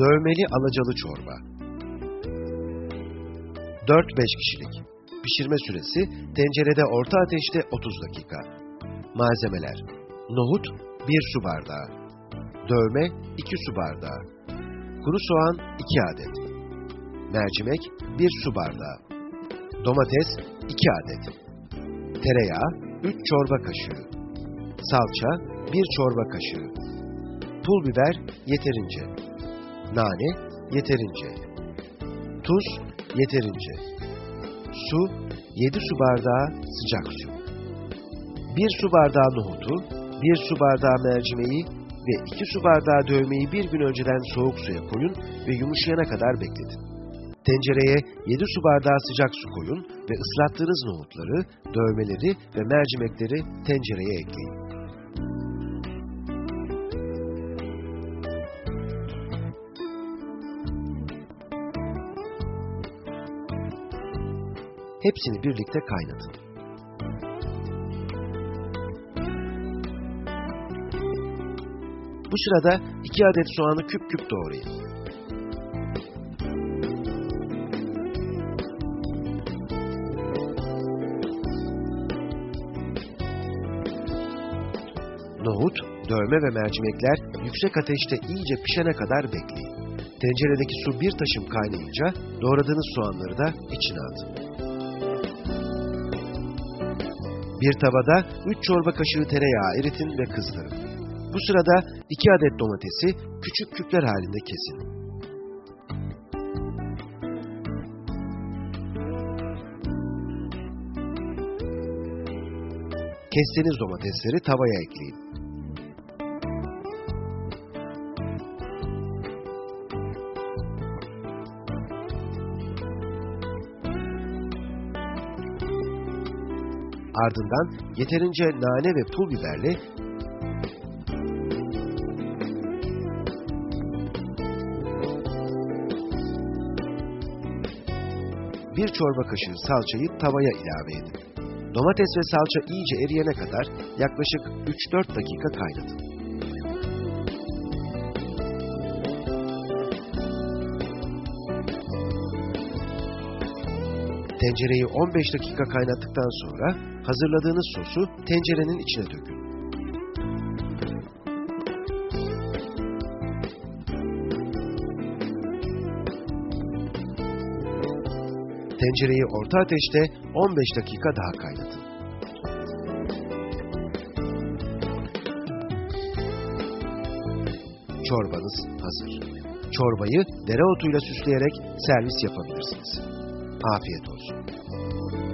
Dövmeli alacalı çorba. 4-5 kişilik. Pişirme süresi tencerede orta ateşte 30 dakika. Malzemeler. Nohut 1 su bardağı. Dövme 2 su bardağı. Kuru soğan 2 adet. Mercimek 1 su bardağı. Domates 2 adet. Tereyağı 3 çorba kaşığı. Salça 1 çorba kaşığı. Pul biber yeterince. Nane yeterince. Tuz yeterince. Su 7 su bardağı sıcak su. 1 su bardağı nohutu, 1 su bardağı mercimeği ve 2 su bardağı dövmeyi bir gün önceden soğuk suya koyun ve yumuşayana kadar bekletin. Tencereye 7 su bardağı sıcak su koyun ve ıslattığınız nohutları, dövmeleri ve mercimekleri tencereye ekleyin. Hepsini birlikte kaynatın. Bu sırada 2 adet soğanı küp küp doğrayın. Nohut, dövme ve mercimekler yüksek ateşte iyice pişene kadar bekleyin. Tenceredeki su bir taşım kaynayınca doğradığınız soğanları da içine atın. Bir tavada 3 çorba kaşığı tereyağı eritin ve kızdırın. Bu sırada 2 adet domatesi küçük küpler halinde kesin. Kestiğiniz domatesleri tavaya ekleyin. Ardından yeterince nane ve pul biberle bir çorba kaşığı salçayı tavaya ilave edin. Domates ve salça iyice eriyene kadar yaklaşık 3-4 dakika kaynatın. Tencereyi 15 dakika kaynattıktan sonra hazırladığınız sosu tencerenin içine dökün. Tencereyi orta ateşte 15 dakika daha kaynatın. Çorbanız hazır. Çorbayı dereotuyla süsleyerek servis yapabilirsiniz. Απ' έτσι.